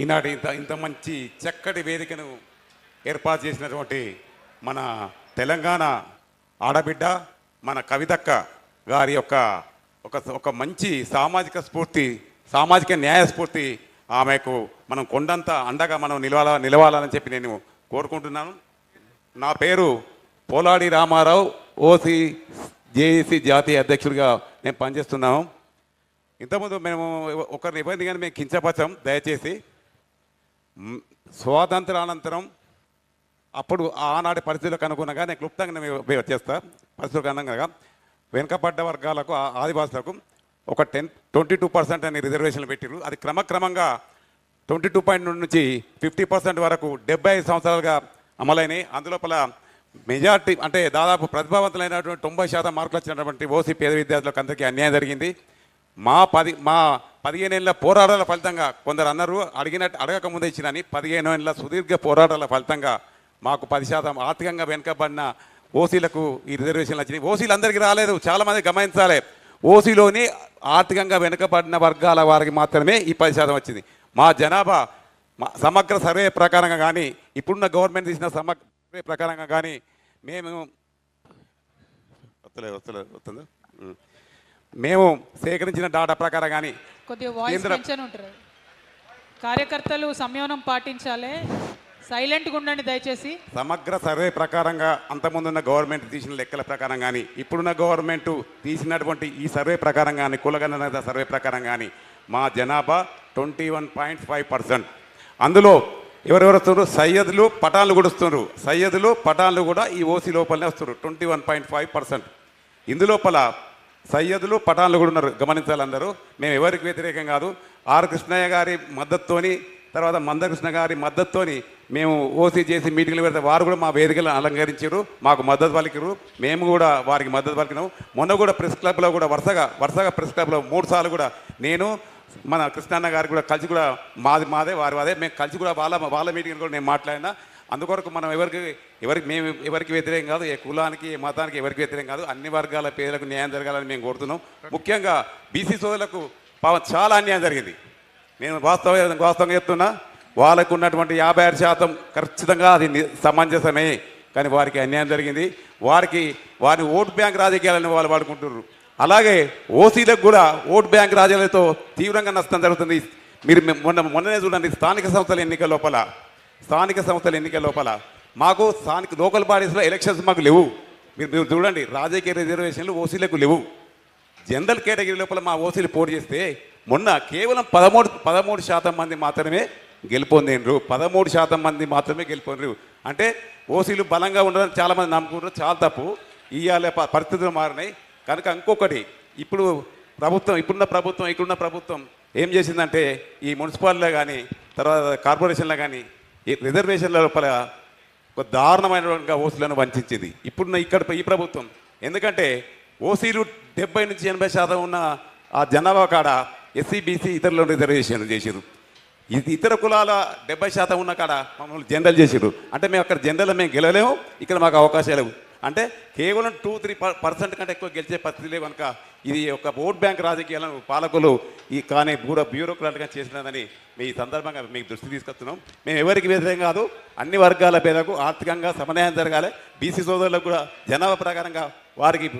ఈనాటి ఇంత ఇంత మంచి చక్కటి వేదికను ఏర్పాటు చేసినటువంటి మన తెలంగాణ ఆడబిడ్డ మన కవితక్క గారి యొక్క ఒక ఒక మంచి సామాజిక స్ఫూర్తి సామాజిక న్యాయ స్ఫూర్తి ఆమెకు మనం కొండంత అండగా మనం నిలవాల నిలవాలని చెప్పి నేను కోరుకుంటున్నాను. నా పేరు పోలాడి రామారావు ఓసి జేఏసీ జాతీయ అధ్యక్షుడిగా నేను పనిచేస్తున్నాము ఇంతకుముందు మేము ఒకరిని ఇబ్బంది కానీ మేము కించపరచాం దయచేసి. స్వాతంత్రానంతరం అప్పుడు ఆనాటి పరిస్థితులకు అనుగుణంగా నేను క్లుప్తంగా నేను చేస్తా. పరిస్థితులకు అనుగుణంగా వెనుకబడ్డ వర్గాలకు ఆ- ఆదివాసులకు ఒక టెన్ ట్వంటీ టూ పర్సెంట్ అని రిజర్వేషన్లు పెట్టిరు అది క్రమక్రమంగా ట్వంటీ టూ పాయింట్ నుంచి ఫిఫ్టీ పర్సెంట్ వరకు డెబ్బై ఐదు సంవత్సరాలుగా అమలైనవి అందులోపల మెజార్టీ అంటే దాదాపు ప్రతిభావంతులైనటువంటి తొంభై శాతం మార్కులు వచ్చినటువంటి ఓసీ పేద విద్యార్థులకు అందరికీ అన్యాయం జరిగింది. మా పది మా పదిహేను ఏళ్ళ పోరాటాల ఫలితంగా కొందరు అన్నారు అడిగినట్టు అడగక ముందే ఇచ్చినని పదిహేను ఏళ్ళ సుదీర్ఘ పోరాటాల ఫలితంగా మాకు పది శాతం ఆర్థికంగా వెనుకబడిన ఓసీలకు ఈ రిజర్వేషన్లు వచ్చినాయి. ఓసీలు అందరికీ రాలేదు చాలామంది గమనించాలి. ఓసీలోని ఆర్థికంగా వెనుకబడిన వర్గాల వారికి మాత్రమే ఈ పది శాతం వచ్చింది. మా జనాభా మా సమగ్ర సర్వే ప్రకారంగా కానీ ఇప్పుడున్న గవర్నమెంట్ తీసిన సమగ్ర సర్వే ప్రకారంగా కానీ మేము వస్తలేదు వస్తలేదు వస్తుందా. మేము సేకరించిన డాటా ప్రకారం కానీ కొద్దిగా వాయిస్ కేంద్ర- పెంచని ఉంటారు కార్యకర్తలు సంయమనం పాటించాలి. సైలెంట్గా ఉండండి దయచేసి. సమగ్ర సర్వే ప్రకారంగా అంతకుముందున్న గవర్నమెంట్ తీసిన లెక్కల ప్రకారం కానీ ఇప్పుడున్న గవర్నమెంట్ తీసినటువంటి ఈ సర్వే ప్రకారం కానీ కులగణన సర్వే ప్రకారం కానీ మా జనాభా twenty one point five percent అందులో ఎవరెవరు వస్తున్నారు? సయ్యదులు పటాన్లు కూడా వస్తున్నారు. సయ్యదులు పటాన్లు కూడా ఈ ఓసీ లోపలనే వస్తున్నారు. Twenty one point five percent ఇందులోపల సయ్యదులు పఠాన్లు కూడా ఉన్నారు. గమనించాలి అందరూ. మేము ఎవరికి వ్యతిరేకం కాదు. ఆర్ కృష్ణయ్య గారి మద్దతుతోని తర్వాత మందకృష్ణ గారి మద్దతుతోని మేము ఓసీ చేసి మీటింగ్లు పెడితే వారు కూడా మా వేదికలను అలంకరించారు. మాకు మద్దతు పలికిరు. మేము కూడా వారికి మద్దతు పలికినాము మొన్న కూడా ప్రెస్ క్లబ్లో కూడా వరుసగా వరుసగా ప్రెస్ క్లబ్లో మూడు సార్లు కూడా నేను మన కృష్ణన్న గారు కూడా కలిసి కూడా మాది మాదే వారి వాదే మేము కలిసి కూడా వాళ్ళ వాళ్ళ మీటింగ్లు కూడా నేను మాట్లాడినా. అందుకొరకు మనం ఎవరికి ఎవరికి మేము ఎవరికి వ్యతిరేకం కాదు ఏ కులానికి ఏ మతానికి ఎవరికి వ్యతిరేకం కాదు అన్ని వర్గాల పేదలకు న్యాయం జరగాలని మేము కోరుతున్నాం. ముఖ్యంగా బీసీ సోదరులకు పాపం చాలా అన్యాయం జరిగింది. నేను వాస్తవ వాస్తవంగా చెప్తున్నా వాళ్ళకు ఉన్నటువంటి యాభై ఆరు శాతం ఖచ్చితంగా అది సమంజసమే. కానీ వారికి అన్యాయం జరిగింది. వారికి వారిని ఓటు బ్యాంక్ రాజకీయాలను వాళ్ళు వాడుకుంటున్నారు. అలాగే ఓసీలకు కూడా ఓటు బ్యాంక్ రాజకీయాలతో తీవ్రంగా నష్టం జరుగుతుంది. మీరు మొన్న మొన్ననే చూడండి స్థానిక సంస్థల ఎన్నికల లోపల స్థానిక సంస్థల ఎన్నికల లోపల మాకు స్థానిక లోకల్ బాడీస్లో ఎలక్షన్స్ మాకు లేవు. మీరు మీరు చూడండి రాజకీయ రిజర్వేషన్లు ఓసీలకు లేవు. జనరల్ కేటగిరీ లోపల మా ఓసీలు పోటీ చేస్తే మొన్న కేవలం పదమూడు పదమూడు శాతం మంది మాత్రమే గెలుపొందిండ్రు. పదమూడు శాతం మంది మాత్రమే గెలుపొందరు అంటే ఓసీలు బలంగా ఉండడం చాలామంది నమ్ముకుంటారు. చాలా తప్పు. ఇవాళ ప- పరిస్థితులు మారినాయి. కనుక ఇంకొకటి ఇప్పుడు ప్రభుత్వం ఇప్పుడున్న ప్రభుత్వం ఇక్కడున్న ప్రభుత్వం ఏం చేసిందంటే ఈ మున్సిపాలిటీలో కానీ తర్వాత కార్పొరేషన్లో కానీ ఈ రిజర్వేషన్ల లోపల ఒక దారుణమైనటువంటి ఓసీలను వంచింది. ఇప్పుడున్న ఇక్కడ ఈ ప్రభుత్వం. ఎందుకంటే ఓసీలు డెబ్బై నుంచి ఎనభై శాతం ఉన్న ఆ జనాభా కాడ ఎస్సీ బీసీ ఇతరులను రిజర్వేషన్ చేసారు ఇది ఇతర కులాల డెబ్బై శాతం ఉన్న కాడ మమ్మల్ని జనరల్ చేసారు అంటే మేము అక్కడ జనరల్ మేము గెలవలేము. ఇక్కడ మాకు అవకాశాలు అంటే కేవలం టూ త్రీ పర్సెంట్ కంటే ఎక్కువ గెలిచే పరిస్థితి లేవు కనుక ఇది ఒక ఓట్ బ్యాంక్ రాజకీయాలను పాలకులు ఈ కానీ బ్యూరో బ్యూరోక్రాట్గా చేసినదని మీ సందర్భంగా మీకు దృష్టి తీసుకొస్తున్నాం. మేము ఎవరికి వ్యతిరేకం కాదు అన్ని వర్గాల పేదలకు ఆర్థికంగా సమన్వయం జరగాలి. బీసీ సోదరులకు కూడా జనాభా ప్రకారంగా వారికి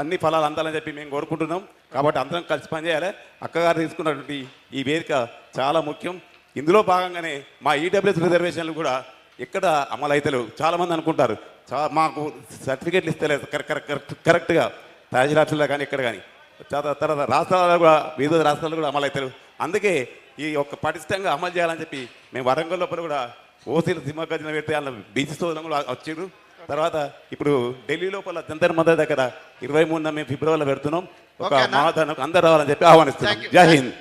అన్ని ఫలాలు అందాలని చెప్పి మేము కోరుకుంటున్నాం. కాబట్టి అందరం కలిసి పనిచేయాలి. అక్కగారు తీసుకున్నటువంటి ఈ వేదిక చాలా ముఖ్యం. ఇందులో భాగంగానే మా ఈడబ్ల్యూఎస్ రిజర్వేషన్లు కూడా ఎక్కడ అమలు అవుతలేవు చాలామంది అనుకుంటారు చా మాకు సర్టిఫికేట్లు ఇస్తలేదు కరెక్ట్ కరెక్ట్ కరెక్ట్గా. తహసీల్దార్లో కానీ ఇక్కడ కానీ. తర్వాత తర్వాత రాష్ట్రాలలో కూడా వివిధ రాష్ట్రాల్లో కూడా అమలు అవుతారు అందుకే ఈ యొక్క పటిష్టంగా అమలు చేయాలని చెప్పి మేము వరంగల్ లోపల కూడా ఓసీలు సింహగర్జన పెడితే వాళ్ళ బీసీ సోదరులు కూడా వచ్చారు తర్వాత ఇప్పుడు ఢిల్లీ లోపల జంతర్ మందర్ దగ్గర ఇరవై మూడున మేము ఫిబ్రవరిలో పెడుతున్నాం. ఒక. మాధనకు అందరు రావాలని చెప్పి ఆహ్వానిస్తున్నాం. జై హింద్.